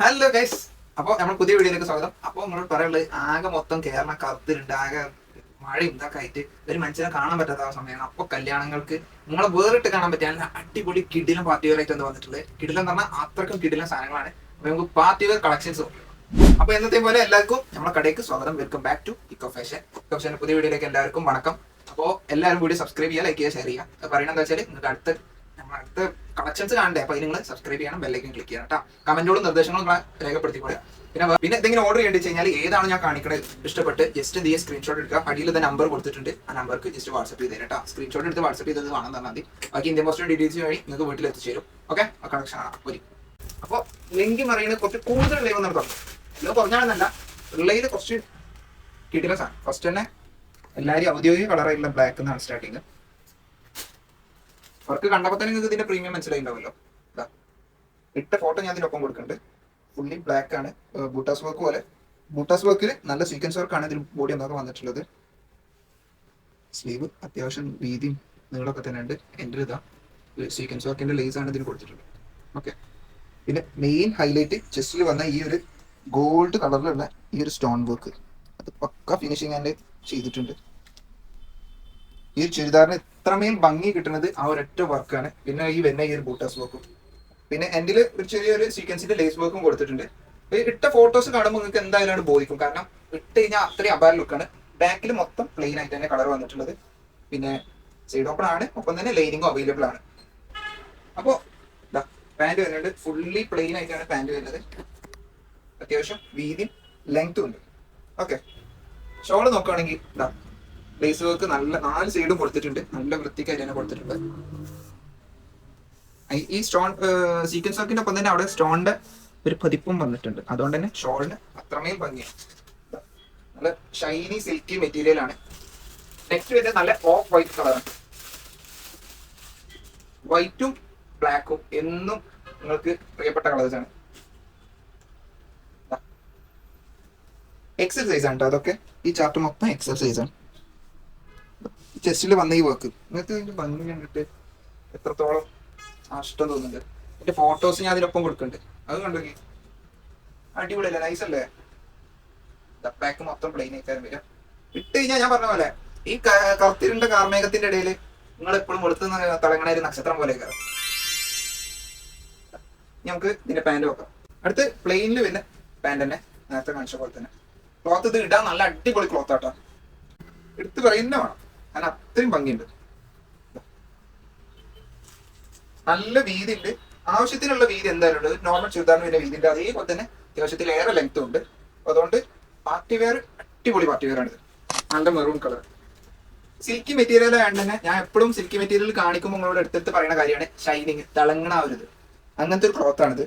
Hello guys അപ്പോൾ നമ്മൾ പുതിയ വീഡിയോയിലേക്ക് സ്വാഗതം. അപ്പോൾ നമ്മൾ പറയുള്ളത് ആകെ മൊത്തം കേരളം കറുത്തിലുണ്ട് ആകെ മഴയും ഇതൊക്കെ ആയിട്ട് ഒരു മനുഷ്യനെ കാണാൻ പറ്റാത്ത സമയമാണ്. അപ്പോൾ കല്യാണങ്ങൾക്ക് നമ്മളെ വേറിട്ട് കാണാൻ പറ്റിയ അടിപൊളി കിടിലം പാർട്ടി വെയർ ആയിട്ട് വന്നിട്ടുള്ളത്. കിടിലം എന്ന് പറഞ്ഞാൽ അത്രക്കും കിടിലം സാധനങ്ങളാണ്. അപ്പോൾ നമുക്ക് പാർട്ടി വെയർ കളക്ഷൻസ് അപ്പൊ എന്നത്തെ പോലെ എല്ലാവർക്കും നമ്മുടെ കടയ്ക്ക് സ്വാഗതം. Welcome back to eco fashion eco fashion പുതിയ വീഡിയോയിലേക്ക് എല്ലാവർക്കും വണക്കം. അപ്പോൾ എല്ലാവരും കൂടി സബ്സ്ക്രൈബ് ചെയ്യുക ലൈക്ക് ചെയ്യുക ഷെയർ ചെയ്യുക. പറയുന്നത് എന്താ വെച്ചാൽ നിങ്ങൾക്ക് അടുത്ത നമ്മുടെ അടുത്ത കളക്ഷൻസ് കാണണ്ടേ? അപ്പൊ നിങ്ങൾ സബ്സ്ക്രൈബ് ചെയ്യണം ബെല്ലൈക്കൻ ക്ലിക്ക് ചെയ്യണം കേട്ടോ കമന്റുകളും നിർദ്ദേശങ്ങളും രേഖപ്പെടുത്തിക്കൂടെ. പിന്നെ പിന്നെ എന്തെങ്കിലും ഓർഡർ ചെയ്യേണ്ടി കഴിഞ്ഞാൽ ഏതാണ് ഞാൻ കാണിക്കുന്നത് ഇഷ്ടപ്പെട്ട് ജസ്റ്റ് എന്ത് ചെയ്യുക സ്ക്രീൻഷോട്ട് എടുക്കുക. അടിയിൽ ഇത് നമ്പർ കൊടുത്തിട്ടുണ്ട്. ആ നമ്പർക്ക് ജസ്റ്റ് വാട്സ്ആപ്പ് ചെയ്ത് തരാം സ്ക്രീൻഷോട്ട് എടുത്ത് വാട്സ്ആപ്പ് ചെയ്തത് വേണം തന്നാൽ മതി. ബാക്കി ഇന്ത്യൻ പോസ്റ്റ് ഡീറ്റെയിൽസ് വഴി നിങ്ങൾക്ക് വീട്ടിൽ എത്തിച്ചേരും ഓക്കെ ആ കണക്ഷൻ ആണ്. ഒരു. അപ്പോൾ ലിങ്ക് പറയുന്നത് കുറച്ച് കൂടുതൽ ലൈവ് നടത്തണം ഇത് കുറഞ്ഞാണെന്നല്ല. ഉള്ളതിൽ കുറച്ച് കിട്ടില്ല സാധനം. ഫസ്റ്റ് തന്നെ എല്ലാവരും ഔദ്യോഗിക കളറായിട്ടുള്ള ബ്ലാക്ക് എന്നാണ് സ്റ്റാർട്ടിങ് വർക്ക് കണ്ടപ്പോൾ തന്നെ നിങ്ങൾക്ക് ഇതിന്റെ പ്രീമിയം മനസ്സിലായിണ്ടാവല്ലോ ഇട്ട ഫോട്ടോ ഞാൻ ഇതിനൊപ്പം കൊടുക്കുന്നുണ്ട്. ഫുള്ളി ബ്ലാക്ക് ആണ്. ബൂട്ടാസ് വർക്ക് പോലെ. ബൂട്ടാസ് വർക്കിൽ നല്ല സീക്വൻസ് വർക്കാണ് ഇതിൽ ബോഡി എന്താ വന്നിട്ടുള്ളത്. സ്ലീവ് അത്യാവശ്യം വീതിയും നീളമൊക്കെ തന്നെ ഉണ്ട്. എന്റെ ഇതാ സീക്വൻസ് വർക്കിന്റെ ലേസ് ആണ് ഇതിന് കൊടുത്തിട്ടുള്ളത്. ഓക്കെ പിന്നെ മെയിൻ ഹൈലൈറ്റ് ചെസ്റ്റിൽ വന്ന ഈ ഒരു ഗോൾഡ് കളറിലുള്ള ഈ ഒരു സ്റ്റോൺ വർക്ക് അത് പക്ക ഫിനിഷിങ് ആൻഡ് ചെയ്തിട്ടുണ്ട്. ഈ ചുരിദാറിന് ഇത്രമേൽ ഭംഗി കിട്ടുന്നത് ആ ഒരൊറ്റ വർക്കാണ്. പിന്നെ ഈ വെന്ന ഈ ഒരു ബൂട്ടാസ് വർക്കും പിന്നെ എന്റെ ഒരു ചെറിയൊരു സീക്വൻസിന്റെ ലേസ് വർക്കും കൊടുത്തിട്ടുണ്ട്. ഇട്ട ഫോട്ടോസ് കാണുമ്പോൾ നിങ്ങൾക്ക് എന്തായാലും ബോധിക്കും. കാരണം ഇട്ട് കഴിഞ്ഞാൽ അത്രയും അപാര ലുക്കാണ് ബാക്കിൽ മൊത്തം പ്ലെയിൻ ആയിട്ട് തന്നെ കളർ വന്നിട്ടുള്ളത്. പിന്നെ സൈഡ് ഓപ്പൺ ആണ്. ഒപ്പം തന്നെ ലൈനിങ്ങും അവൈലബിൾ ആണ്. അപ്പോൾ പാന്റ് വരുന്നുണ്ട്. ഫുള്ളി പ്ലെയിൻ ആയിട്ടാണ് പാന്റ് വരുന്നത്. അത്യാവശ്യം വീതിയും ലെങ്ത്തും ഉണ്ട്. ഓക്കെ ഷോൾ നോക്കുകയാണെങ്കിൽ ലേസ് വർക്ക് നല്ല നാല് സൈഡും കൊടുത്തിട്ടുണ്ട്. നല്ല തന്നെ കൊടുത്തിട്ടുണ്ട്. ഈ- സ്റ്റോൺ സീക്വൻസ് വർക്കിന്റെ ഒപ്പം തന്നെ അവിടെ സ്റ്റോണിന്റെ ഒരു പതിപ്പും വന്നിട്ടുണ്ട്. അതുകൊണ്ട് തന്നെ ഷോളിന് അത്രമേൽ ഭംഗിയാണ് നല്ല ഷൈനി സിൽക്കി മെറ്റീരിയൽ ആണ്. നെക്സ്റ്റ് വരുന്നത് നല്ല ഓഫ് വൈറ്റ് കളറാണ് വൈറ്റും ബ്ലാക്കും എന്നും നിങ്ങൾക്ക് പ്രിയപ്പെട്ട കളേഴ്സ് ആണ്. ആണ് കേട്ടോ അതൊക്കെ. ഈ ചാർട്ട് മൊത്തം എക്സൽ സൈസ് ആണ്. ചെസ്റ്റിൽ വന്ന ഈ വർക്ക് നിങ്ങൾക്ക് ഇതിന്റെ ഭംഗി കണ്ടിട്ട് എത്രത്തോളം നഷ്ടം തോന്നുന്നുണ്ട്. എന്റെ ഫോട്ടോസ് ഞാൻ അതിനൊപ്പം കൊടുക്കുന്നുണ്ട് അത് കണ്ടോക്കി അടിപൊളിയല്ലേ? നൈസ് അല്ലേ? പാക്ക് മൊത്തം പ്ലെയിൻ ആയിക്കാൻ വരിക. ഇട്ട് കഴിഞ്ഞാൽ ഞാൻ പറഞ്ഞ പോലെ ഈ കറുത്തിരുണ്ട കാർമേഘത്തിന്റെ ഇടയിൽ നിങ്ങൾ എപ്പോഴും വെളുത്ത് തിളങ്ങണ ഒരു നക്ഷത്രം പോലെ കയറും. നമുക്ക് ഇതിന്റെ പാന്റ് വെക്കാം. അടുത്ത് പ്ലെയിനിൽ വരുന്ന പാന്റ് തന്നെ. നേരത്തെ കാണിച്ച പോലെ തന്നെ. ക്ലോത്ത് ഇത് ഇടാൻ നല്ല അടിപൊളി ക്ലോത്ത് ആട്ടോ. എടുത്ത് പറയുന്ന വേണം. കാരണം അത്രയും ഭംഗിയുണ്ട്. നല്ല വീതി ഉണ്ട് ആവശ്യത്തിനുള്ള വീതി എന്തായാലും ഉണ്ട്. നോർമൽ ചുരിദാറിന് പിന്നെ വീതി ഉണ്ട് അതേപോലെ തന്നെ അത്യാവശ്യത്തിൽ ഏറെ ലെങ്ത് ഉണ്ട്. അതുകൊണ്ട് പാർട്ടി വെയർ അടിപൊളി പാർട്ടി വെയർ ആണിത്. നല്ല മെറൂൺ കളർ സിൽക്കി മെറ്റീരിയൽ ആയതുകൊണ്ട് തന്നെ ഞാൻ എപ്പോഴും സിൽക്കി മെറ്റീരിയൽ കാണിക്കുമ്പോൾ നിങ്ങളോട് എടുത്തെടുത്ത് പറയുന്ന കാര്യമാണ് ഷൈനിങ് തിളങ്ങണ ഒരു ഇത് അങ്ങനത്തെ ഒരു ക്ലോത്ത് ആണിത്.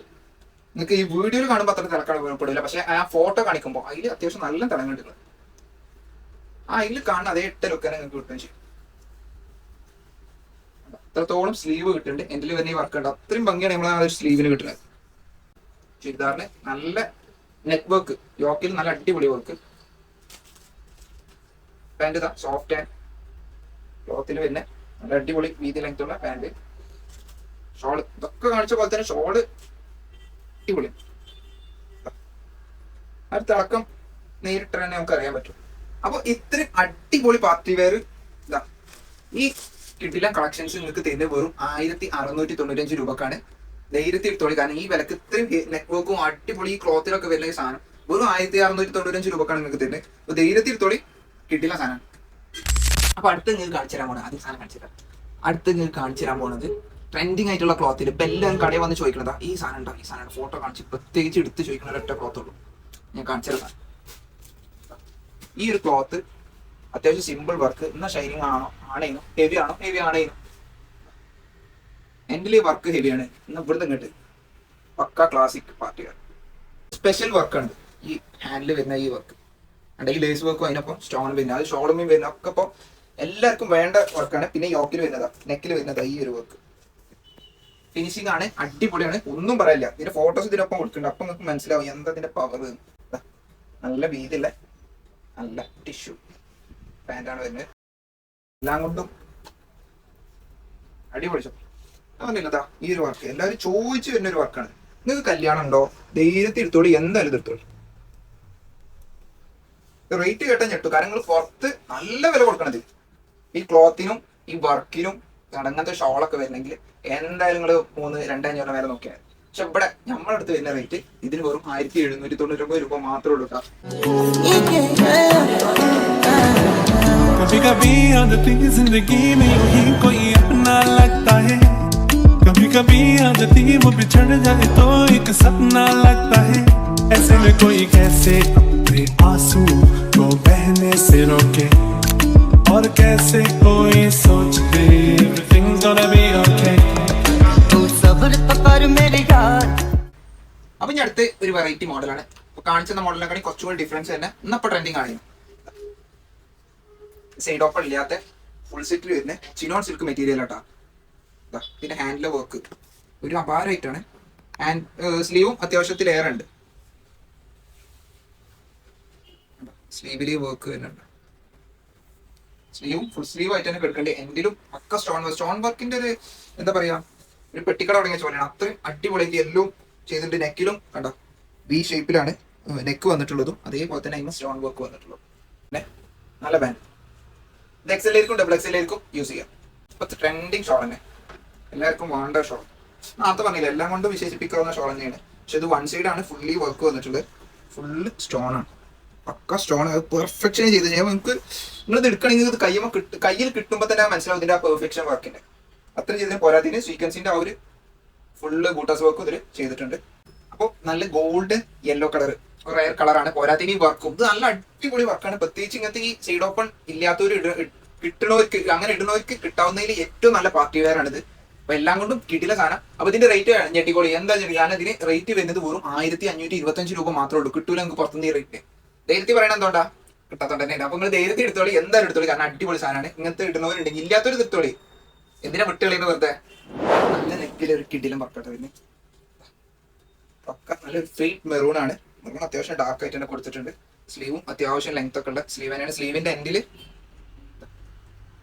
നിങ്ങൾക്ക് ഈ വീഡിയോയിൽ കാണുമ്പോൾ അത്ര തിളക്കാൻ ഉപയോഗപ്പെടില്ല. പക്ഷേ ആ ഫോട്ടോ കാണിക്കുമ്പോൾ അതിൽ അത്യാവശ്യം നല്ല തിളങ്ങുന്നുണ്ട് ആ അതിൽ കാണുന്ന അതേ ഇട്ട ലുക്കാണ് നിങ്ങൾക്ക് കിട്ടുകയും ചെയ്യും. അത്രത്തോളം സ്ലീവ് കിട്ടുന്നുണ്ട്. എന്റെ വരുന്ന ഈ വർക്ക് ഉണ്ട് അത്രയും ഭംഗിയാണ് നമ്മൾ ആ സ്ലീവിന് കിട്ടുന്നത്. ചുരിദാറിന് നല്ല നെറ്റ് വർക്ക് യോക്കിൽ നല്ല അടിപൊളി വർക്ക് പാന്റ് ഇതാ സോഫ്റ്റ് ആൻഡ് ക്ലോത്തിൽ പിന്നെ നല്ല അടിപൊളി വീതി ലെങ്ത് ഉള്ള പാന്റ് ഷോൾ ഇതൊക്കെ കാണിച്ച പോലെ തന്നെ ഷോൾ അടിപൊളി. അടുത്തടക്കം നേരിട്ട് തന്നെ നമുക്ക് അറിയാൻ പറ്റും. അപ്പൊ ഇത്ര അടിപൊളി പാർട്ടി വെയർ ഇതാ. ഈ കിട്ടില്ല കളക്ഷൻസ് നിങ്ങൾക്ക് തരുന്നത് വെറും ആയിരത്തി അറുന്നൂറ്റി തൊണ്ണൂറ്റഞ്ച് രൂപക്കാണ്. ധൈര്യത്തിൽ എടുത്തോളി. കാരണം ഈ വിലക്ക് ഇത്രയും നെറ്റ്വർക്കും അടിപൊളി ഈ ക്ലോത്തിലൊക്കെ വരുന്ന സാധനം വെറും ആയിരത്തി അറുന്നൂറ്റി തൊണ്ണൂറ്റഞ്ച് രൂപക്കാണ് നിങ്ങൾക്ക് തരുന്നത്. അപ്പൊ ധൈര്യത്തിൽ എടുത്തോളി. കിട്ടില്ല സാധനം അപ്പൊ അടുത്ത് നിങ്ങൾക്ക് കാണിച്ചു തരാൻ പോണത്. ആദ്യം സാധനം കാണിച്ചു തരാം. അടുത്ത് നിങ്ങൾക്ക് കാണിച്ചു തരാൻ പോണത് ട്രെൻഡിങ് ആയിട്ടുള്ള ക്ലോത്തിൽ ഇപ്പൊ എല്ലാവരും കടയിൽ വന്ന് ചോദിക്കണതാ ഈ സാധനം ഉണ്ടോ? ഈ സാധനം ഫോട്ടോ കാണിച്ച് പ്രത്യേകിച്ച് എടുത്ത് ചോദിക്കുന്ന ഒരൊറ്റ ക്ലോത്തുള്ളൂ ഞാൻ കാണിച്ചു തരാം. ഈ ഒരു ക്ലോത്ത് അത്യാവശ്യം സിമ്പിൾ വർക്ക് എന്നാ ഷൈനിങ് ആണോ ആണേനു ഹെവി ആണോ ഹെവി ആണേനു. എന്റെ വർക്ക് ഹെവിയാണ് ഇന്ന് ഇവിടുന്ന് ഇങ്ങോട്ട്. പക്ക ക്ലാസിക് പാർട്ടികൾ സ്പെഷ്യൽ വർക്കാണ് ഈ ഹാൻഡിൽ വരുന്ന ഈ വർക്ക് അണ്ട് ഈ ലേസ് വർക്കും അതിനൊപ്പം സ്റ്റോൺ വരുന്ന അത് ഷോളുമേയും വരുന്ന ഒക്കെ ഇപ്പം എല്ലാവർക്കും വേണ്ട വർക്കാണ് പിന്നെ യോക്കിൽ വരുന്നതാ നെക്കിൽ വരുന്നതാ ഈ ഒരു വർക്ക് ഫിനിഷിംഗ് ആണ് അടിപൊളിയാണ്. ഒന്നും പറയില്ല. ഇതിന്റെ ഫോട്ടോസ് ഇതിനൊപ്പം കൊടുക്കുന്നുണ്ട്. അപ്പൊ നിങ്ങൾക്ക് മനസ്സിലാവും എന്താ ഇതിന്റെ പവർ നല്ല വീതിയുള്ള നല്ല ടിഷ്യൂ പാന്റാണ് വരുന്നത്. എല്ലാം കൊണ്ടും അടിപൊളി ഷോ ഈ ഒരു വർക്ക് എല്ലാവരും ചോദിച്ചു വരുന്ന ഒരു വർക്കാണ് നിങ്ങൾക്ക് കല്യാണം ഉണ്ടോ? ധൈര്യത്തിൽ എടുത്തോളി. എന്തായാലും എടുത്തോളി. റേറ്റ് കേട്ട ഞെട്ടു കാരണം നിങ്ങൾ പുറത്ത് നല്ല വില കൊടുക്കണത് ഈ ക്ലോത്തിനും ഈ വർക്കിനും അങ്ങനത്തെ ഷോളൊക്കെ വരുന്നെങ്കിൽ എന്തായാലും നിങ്ങൾ മൂന്ന് രണ്ടഞ്ഞൂറ് വരെ നോക്കിയാൽ പക്ഷെ ഇവിടെ നമ്മളടുത്ത് വരുന്ന റേറ്റ് ഇതിന് വെറും ആയിരത്തി എഴുന്നൂറ്റി തൊണ്ണൂറ്റൊമ്പത് രൂപ മാത്രമേ ഉള്ളൂ കേട്ടോ. कभी कभी आदती जिंदगी में यूं ही कोई अपना लगता है कभी कभी आदती वो बिछड़ जाए तो एक सपना लगता है ऐसे में कोई कैसे अपने आंसू को बहने से रोके और कैसे कोई सोच दे everything's gonna be okay तू सब्र कर मेरे यार അപ്പൊ ഞാൻ അടുത്ത് ഒരു വെറൈറ്റി മോഡലാണ് അപ്പൊ കാണിച്ച മോഡലിനെക്കാളും കുറച്ചുകൂടി ഡിഫറൻസ് തന്നെ ഇന്നപ്പോ ട്രെൻഡിങ് ആണ്. സൈഡ് ഓപ്പൺ ഇല്ലാത്ത ഫുൾ സെറ്റിൽ വരുന്ന ചിനോൺ സിൽക്ക് മെറ്റീരിയൽ ആട്ടാ. പിന്നെ ഹാൻഡിലെ വർക്ക് ഒരു അപാരമായിട്ടാണ് ആൻഡ് സ്ലീവും അത്യാവശ്യത്തിൽ ഏറെ ഉണ്ട്. സ്ലീവിൽ വർക്ക് വരുന്നുണ്ട്. സ്ലീവും ഫുൾ സ്ലീവ് ആയിട്ട് തന്നെ കിടക്കേണ്ടത് എൻഡിലും ഒക്കെ സ്റ്റോൺ വർക്ക് സ്റ്റോൺ വർക്കിന്റെ ഒരു എന്താ പറയാ ഒരു പെട്ടിക്കട തുടങ്ങിയ ചോലയാണ് അത്രയും അടിപൊളി എല്ലാം ചെയ്തിട്ടുണ്ട്. നെക്കിലും കണ്ടോ വി ഷേപ്പിലാണ് നെക്ക് വന്നിട്ടുള്ളതും അതേപോലെ തന്നെ അതിന് സ്റ്റോൺ വർക്ക് വന്നിട്ടുള്ളതും. പിന്നെ നല്ല ബാൻഡ് ഇത് എക്സലായിരിക്കും ഡബിൾ എക്സലായിരിക്കും യൂസ് ചെയ്യാം. ഇപ്പൊ ട്രെൻഡിങ് ഷോൾ തന്നെ. എല്ലാവർക്കും വേണ്ട ഷോൾ നേരത്തെ പറഞ്ഞില്ല എല്ലാം കൊണ്ടും വിശേഷിപ്പിക്കാവുന്ന ഷോൾ തന്നെയാണ്. പക്ഷെ ഇത് വൺ സൈഡ് ആണ് ഫുള്ളി വർക്ക് വന്നിട്ടുള്ളത്. ഫുള്ള് സ്റ്റോൺ ആണ്. പക്ക സ്റ്റോൺ അത് പെർഫെക്ഷൻ ചെയ്ത് കഴിഞ്ഞാൽ നിങ്ങൾക്ക് നിങ്ങൾ ഇത് എടുക്കണമെങ്കിൽ ഇത് കയ്യുമ്പോൾ കിട്ടും കയ്യിൽ കിട്ടുമ്പോൾ തന്നെ മനസ്സിലാവും ഇതിന്റെ ആ പെർഫെക്ഷൻ വർക്കിന്റെ അത്ര ചെയ്തതിന് പോരാതിന് സീക്വൻസിന്റെ ആ ഒരു ഫുള്ള് ബൂട്ടാസ് വർക്കും ഇതിൽ ചെയ്തിട്ടുണ്ട്. അപ്പോൾ നല്ല ഗോൾഡ് യെല്ലോ കളർ റയർ കളറാണ് പോരാത്ത ഇനി വർക്കും ഇത് നല്ല അടിപൊളി വർക്കാണ് പ്രത്യേകിച്ച് ഇങ്ങനത്തെ ഈ സൈഡ് ഓപ്പൺ ഇല്ലാത്തവർ കിട്ടണവർക്ക് അങ്ങനെ ഇടുന്നവർക്ക് കിട്ടാവുന്നതിൽ ഏറ്റവും നല്ല പാർട്ടി വെയർ ആണിത്. അപ്പൊ എല്ലാം കൊണ്ടും കിട്ടില്ല സാധനം. അപ്പൊ ഇതിന്റെ റേറ്റ് ഞെട്ടിക്കോളി. എന്താ ഞാൻ ഇതിന് റേറ്റ് വരുന്നത് വെറും ആയിരത്തി അഞ്ഞൂറ്റി ഇരുപത്തി അഞ്ച് രൂപ മാത്രമേ ഉള്ളൂ. കിട്ടൂല നിങ്ങൾക്ക് പുറത്തുനിന്ന് ഈ റേറ്റ് ധൈര്യത്തിൽ പറയണ എന്തുകൊണ്ടാ? കിട്ടാത്തോണ്ട് തന്നെ. അപ്പൊ നിങ്ങൾ ധൈര്യത്തിൽ എടുത്തോളി. എന്തായാലും എടുത്തോളി. കാരണം അടിപൊളി സാധനമാണ്. ഇങ്ങനത്തെ ഇടുന്നവരുണ്ടെങ്കിൽ ഇല്ലാത്തവർ എടുത്തോളി. എന്തിനാ വിട്ടുകളിന്ന് വെറുതെ? നല്ല നെക്കിലൊരു കിടിലും വർക്കട്ടെ പിന്നെ നല്ലൊരു ഫെയ്റ്റ് മെറൂൺ ആണ്. മെറൂൺ അത്യാവശ്യം ഡാർക്ക് ആയിട്ട് തന്നെ കൊടുത്തിട്ടുണ്ട്. സ്ലീവും അത്യാവശ്യം ലെങ്ത് ഒക്കെ ഉള്ള സ്ലീവ് തന്നെയാണ്. സ്ലീവിന്റെ എൻഡിൽ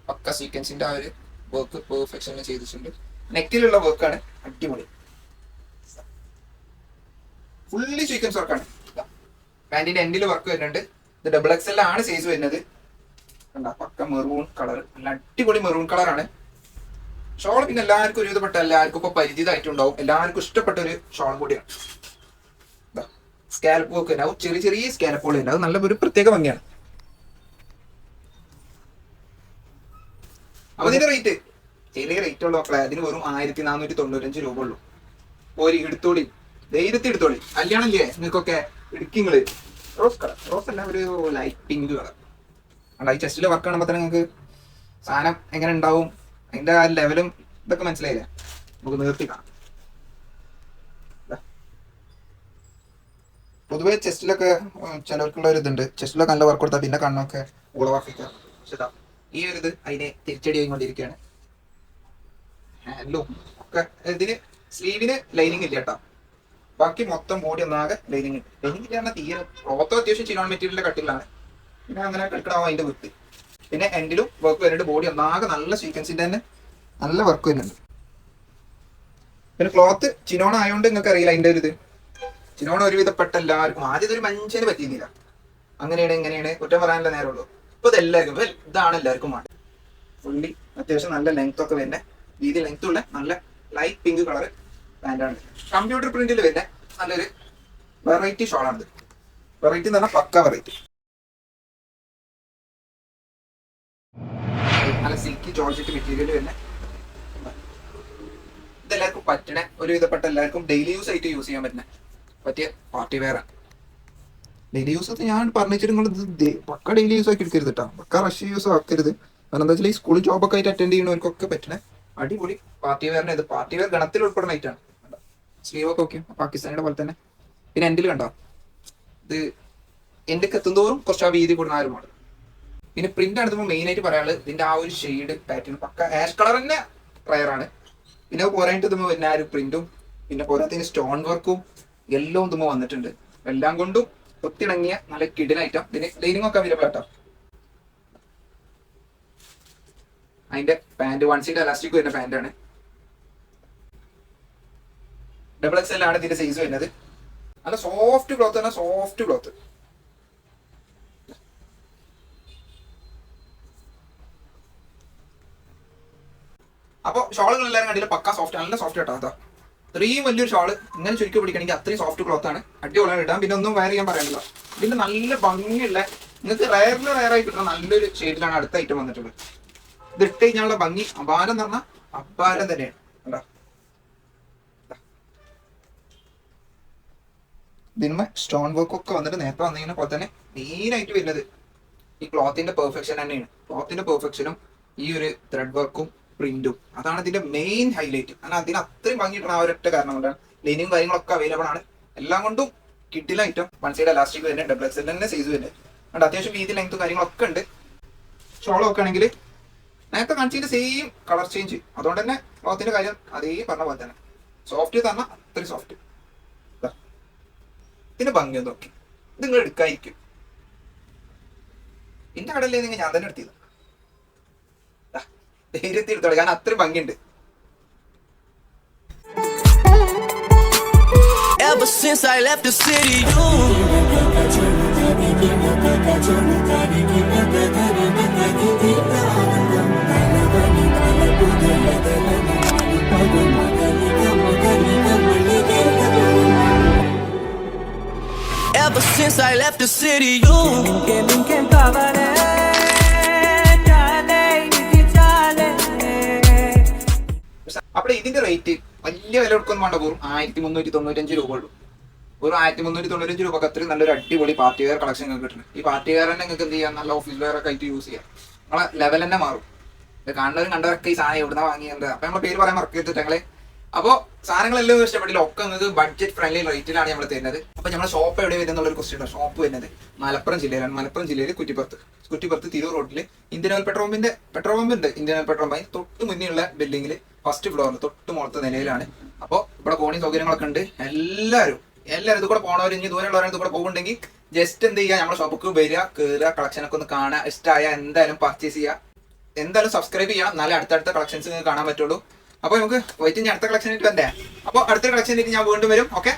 പക്ക സീക്വൻസിന്റെ ആ ഒരു വർക്ക് പെർഫെക്ഷൻ ചെയ്തിട്ടുണ്ട്. നെക്കിലുള്ള വർക്കാണ് അടിപൊളി. ഫുള്ളി സീക്വൻസ് വർക്കാണ് പാന്റിന്റെ എൻഡിൽ വർക്ക് വരുന്നുണ്ട്. ഇത് ഡബിൾ എക്സ് ആണ് സൈസ് വരുന്നത്. പക്ക മെറൂൺ കളർ നല്ല അടിപൊളി മെറൂൺ കളറാണ് ഷോൾ പിന്നെ എല്ലാവർക്കും ഒരുവിധപ്പെട്ട എല്ലാവർക്കും ഇപ്പൊ പരിചിതമായിട്ടുണ്ടാവും. എല്ലാവർക്കും ഇഷ്ടപ്പെട്ട ഒരു ഷോൾ കൂടിയാണ്. സ്കാലപ്പ് വർക്ക് ഉണ്ടാവും ചെറിയ ചെറിയ സ്കാലപ്പുകൾ ഉണ്ടാവും നല്ല ഒരു പ്രത്യേക ഭംഗിയാണ്. അപ്പൊ ഇതിന്റെ റേറ്റ് ചെറിയ റേറ്റ് ഉള്ള മക്കളെ. അതിന് വെറും ആയിരത്തി നാനൂറ്റി തൊണ്ണൂറ്റഞ്ച് രൂപ ഉള്ളൂ. ഒരു എടുത്തോളി. ധൈര്യത്തിൽ എടുത്തോളി. കല്യാണം ഇല്ലേ? നിങ്ങൾക്കൊക്കെ ഇടുക്കിങ്ങൾ റോസ് കളർ റോസ് അല്ല ഒരു ലൈറ്റ് പിങ്ക് കളർ അല്ല ഈ ചെസ്റ്റിലെ വർക്ക് കാണുമ്പോൾ തന്നെ നിങ്ങൾക്ക് സാധനം എങ്ങനെ ഉണ്ടാവും? അതിന്റെ ആ ലെവലും ഇതൊക്കെ മനസ്സിലായില്ലേ? നമുക്ക് നിർത്തി കാണാം. പൊതുവെ ചെസ്റ്റിലൊക്കെ ചിലർക്കുള്ള ഒരു ഇതുണ്ട് ചെസ്റ്റിലൊക്കെ നല്ല വർക്ക് കൊടുത്താൽ പിന്നെ കണ്ണൊക്കെ ഉളവാക്കിക്കാം. ഈ ഒരു ഇത് അതിനെ തിരിച്ചടി ആയിക്കൊണ്ടിരിക്കുകയാണ് ഹാൻഡും ഒക്കെ ഇതിന് സ്ലീവിന് ലൈനിങ് ഇല്ല കേട്ടോ. ബാക്കി മൊത്തം ബോഡി ഒന്നാകെ ലൈനിങ് ലൈനിങ് ഇല്ല തീരെ ക്ലോത്തോ അത്യാവശ്യം ചിലോൺ മെറ്റീരിയലിന്റെ കട്ടിലാണ് പിന്നെ അങ്ങനെ എടുക്കണാവും അതിന്റെ വിട്ട് പിന്നെ എൻഡിലും വർക്ക് വരുന്നുണ്ട്. ബോഡി ഒന്നാകെ നല്ല സീക്വൻസിന്റെ തന്നെ നല്ല വർക്ക് വരുന്നുണ്ട്. പിന്നെ ക്ലോത്ത് ചിനോൺ ആയതുകൊണ്ട് നിങ്ങൾക്ക് അറിയില്ല അതിന്റെ ഒരു ഇത് ചിനോൺ ഒരുവിധപ്പെട്ട എല്ലാവർക്കും ആദ്യം ഒരു മനുഷ്യന് പറ്റിയിരുന്നില്ല. അങ്ങനെയാണ് എങ്ങനെയാണ് കുറ്റം പറയാനുള്ള നേരമുള്ളൂ. ഇപ്പൊ ഇതെല്ലാവർക്കും ഇതാണ് എല്ലാവർക്കും വേണ്ടത്. ഫുള്ളി അത്യാവശ്യം നല്ല ലെങ്ത് ഒക്കെ വരുന്ന വീതി ലെങ്ത് ഉള്ള നല്ല ലൈറ്റ് പിങ്ക് കളർ പാന്റാണ് കമ്പ്യൂട്ടർ പ്രിന്റിൽ വരുന്ന നല്ലൊരു വെറൈറ്റി ഷോളാണിത് വെറൈറ്റി എന്ന് പറഞ്ഞാൽ പക്ക വെറൈറ്റി നല്ല സിൽക്കി ജോർജറ്റ് മെറ്റീരിയൽ വരുന്ന ഇതെല്ലാവർക്കും പറ്റണ ഒരുവിധപ്പെട്ട എല്ലാവർക്കും ഡെയിലി യൂസ് ആയിട്ട് യൂസ് ചെയ്യാൻ പറ്റുന്ന പറ്റിയ പാർട്ടി വേറെ. ഡെയിലി യൂസ് ഞാൻ പറഞ്ഞിട്ട് ഇത് പക്ക ഡെയിലി യൂസ് ആക്കി എടുക്കരുത് കേട്ടോ പക്ക റഷ് യൂസ് ആക്കരുത്. കാരണം എന്താ വെച്ചാൽ ഈ സ്കൂൾ ജോബൊക്കെ ആയിട്ട് അറ്റൻഡ് ചെയ്യുന്നവർക്കൊക്കെ പറ്റണ അടിപൊളി പാർട്ടി വേറെ ഇത്. പാർട്ടി വെയർ ഗണത്തിൽ ഉൾപ്പെടുന്ന ഐറ്റാണ് സ്ലീവ് ഒക്കെ ഓക്കെ പാകിസ്ഥാനിയുടെ പോലെ തന്നെ. പിന്നെ എന്റെ കണ്ടോ? ഇത് എന്റെ എത്തുന്തോറും കുറച്ച് ആ വീതി കൂടുന്ന ആ മോഡൽ പിന്നെ പ്രിന്റ് എടുത്തപ്പോൾ മെയിൻ ആയിട്ട് പറയാനുള്ളത്. ഇതിന്റെ ആ ഒരു shade pattern pukka ash colour തന്നെ റയർ ആണ്. പിന്നെ പോരായിട്ട് ഇതുമ്പോൾ പിന്നെ ആ ഒരു പ്രിന്റും പിന്നെ പോരാത്തതിന് സ്റ്റോൺ വർക്കും എല്ലാം തുമ്പ വന്നിട്ടുണ്ട്. എല്ലാം കൊണ്ടും ഒത്തിണങ്ങിയ നല്ല കിടിലൻ ഐറ്റം ഇതിന് ലൈനിങ് ഒക്കെ അവൈലബിൾ ആട്ടോ. അതിന്റെ പാന്റ് വൺ സീഡ് അലാസ്റ്റിക് വരുന്ന പാന്റ് ആണ്. ഡബിൾ എക്സ് എൽ ആണ് ഇതിന്റെ സൈസ് വരുന്നത്. നല്ല സോഫ്റ്റ് ക്ലോത്ത് ആണ് സോഫ്റ്റ് ക്ലോത്ത് അപ്പൊ ഷോളുകൾ എല്ലാവരും കണ്ടില്ല? പക്ക സോഫ്റ്റ് നല്ല സോഫ്റ്റ് കേട്ടോ അതാ. ഇത്രയും വലിയൊരു ഷോൾ ഇങ്ങനെ ചുരുക്കി പിടിക്കണമെങ്കിൽ അത്രയും സോഫ്റ്റ് ക്ലോത്ത് ആണ്. അടിപൊളിയാണ് ഇടാം പിന്നെ ഒന്നും വേറെ ഞാൻ പറയാനില്ല. പിന്നെ നല്ല ഭംഗിയുള്ള നിങ്ങൾക്ക് റയറിൽ റയറായി കിട്ടുന്ന നല്ലൊരു ഷെയ്ഡിലാണ് അടുത്ത ഐറ്റം വന്നിട്ടുള്ളത്. ഇത് ഇട്ട് കഴിഞ്ഞാലുള്ള ഭംഗി അപാരം എന്ന് പറഞ്ഞാൽ അപാരം തന്നെയാണ്. കണ്ടോ? ഇതിന്മേ സ്റ്റോൺ വർക്ക് ഒക്കെ വന്നിട്ട് നേരത്തെ വന്നിങ്ങനെ പോലെ തന്നെ മെയിനായിട്ട് വരുന്നത് ഈ ക്ലോത്തിന്റെ പെർഫെക്ഷൻ തന്നെയാണ്. ക്ലോത്തിന്റെ പെർഫെക്ഷനും ഈ ഒരു ത്രെഡ് വർക്കും പ്രിന്റും. അതാണ് ഇതിന്റെ മെയിൻ ഹൈലൈറ്റ് കാരണം അതിന് അത്രയും ഭംഗിയിട്ടുള്ള ആ ഒരൊറ്റ കാരണം കൊണ്ടാണ്. ലൈനിങ് കാര്യങ്ങളൊക്കെ അവൈലബിൾ ആണ്. എല്ലാം കൊണ്ടും കിട്ടില്ല ഐറ്റം വൺ സൈഡ് എലാസ്റ്റിക് തന്നെ ഡബിൾ എക്സ് തന്നെ സൈസ് തന്നെ അതുകൊണ്ട് അത്യാവശ്യം വീതി ലെങ്ത്തും കാര്യങ്ങളൊക്കെ ഉണ്ട്. ഷോൾ നോക്കുകയാണെങ്കിൽ നേരത്തെ കാണിച്ചതിന്റെ സെയിം കളർ ചേഞ്ച് അതുകൊണ്ട് തന്നെ ക്ലോത്തിന്റെ കാര്യം അതേ പറഞ്ഞ പോലെ തന്നെ. സോഫ്റ്റ് തന്നെ അത്രയും സോഫ്റ്റ് ഇതിന്റെ ഭംഗി ഒന്ന് നോക്കി. ഇത് നിങ്ങൾ എടുക്കാതിരിക്കും. എന്റെ കടലിൽ നിങ്ങൾ ഞാൻ തന്നെ എടുത്തത്. ദാ, ധൈര്യത്തിൽ എടുത്തോളെ കാരണം അത്രയും ഭംഗിയുണ്ട് Ever since I left the city, you Ever since I left the city, you Rate വലിയ വില കൊടുക്കൊന്നും വേണ്ട വെറും ആയിരത്തി മുന്നൂറ്റി തൊണ്ണൂറ്റഞ്ച് രൂപ ഉള്ളൂ. വെറും ആയിരത്തി മുന്നൂറ്റി തൊണ്ണൂറ്റഞ്ച് രൂപക്ക് അത്രയും നല്ലൊരു അടിപൊളി പാർട്ടി വെയർ കളക്ഷൻ നിങ്ങൾക്ക് കിട്ടുന്നത് ഈ പാർട്ടി വെയർ തന്നെ നിങ്ങൾക്ക് എന്ത് ചെയ്യാം? നല്ല ഓഫീസ് വെയർ ഒക്കെ ആയിട്ട് യൂസ് ചെയ്യാം. നമ്മളെ ലെവൽ തന്നെ മാറും. ഇത് കാണുന്നവരും കണ്ടവരൊക്കെ ഈ സാധനം എവിടുന്ന വാങ്ങിയത് അപ്പൊ നമ്മളെ പേര് പറയാൻ മറക്കരുത് ഞങ്ങളെ. അപ്പോൾ സാധനങ്ങളെല്ലാം ഇഷ്ടപ്പെട്ടില്ല ഒക്കെ നിങ്ങൾക്ക് ബഡ്ജറ്റ് ഫ്രണ്ട്ലി റേറ്റിലാണ് നമ്മൾ തരുന്നത്. അപ്പൊ നമ്മുടെ ഷോപ്പ് എവിടെ വരുന്നുള്ള ഒരു ക്വസ്റ്റ്യൻ ഷോപ്പ് വരുന്നത്. മലപ്പുറം ജില്ലയിലാണ്. മലപ്പുറം ജില്ലയിൽ കുറ്റിപ്പുറത്ത്. കുറ്റിപ്പുറത്ത് തിരൂർ റോഡിൽ ഇന്ത്യൻ ഓയിൽ പെട്രോൾ പമ്പിന്റെ പെട്രോൾ പമ്പ് ഉണ്ട്. ഇന്ത്യൻ ഓയിൽ പെട്രോൾ പമ്പ് തൊട്ട് മുന്നിലുള്ള ബിൽഡിംഗിൽ ഫസ്റ്റ് ഫ്ലോറിൽ തൊട്ട് മുളത്ത നിലയിലാണ്. അപ്പോൾ ഇവിടെ കോണി സൗകര്യങ്ങളൊക്കെ ഉണ്ട്. എല്ലാവരും എല്ലാവരും ഇത് കൂടെ പോണവർ ഇനി ദൂരമുള്ളവരും ഇത് കൂടെ പോകുന്നുണ്ടെങ്കിൽ ജസ്റ്റ് എന്ത് ചെയ്യുക നമ്മുടെ ഷോപ്പിക്ക് വരിക കയറുക കളക്ഷൻ ഒക്കെ ഒന്ന് കാണുക. ഇഷ്ടമായ എന്തായാലും പർച്ചേസ് ചെയ്യുക എന്തായാലും സബ്സ്ക്രൈബ് ചെയ്യാം എന്നാലേ അടുത്തടുത്ത കളക്ഷൻസ് കാണാൻ പറ്റുള്ളൂ. അപ്പോൾ നമുക്ക് വൈറ്റ് ഇനി അടുത്ത കളക്ഷൻ ആയിട്ട് വരണ്ടേ? അപ്പോൾ അടുത്ത കളക്ഷൻ ആയിട്ട് ഞാൻ വീണ്ടും വരും. ഓക്കെ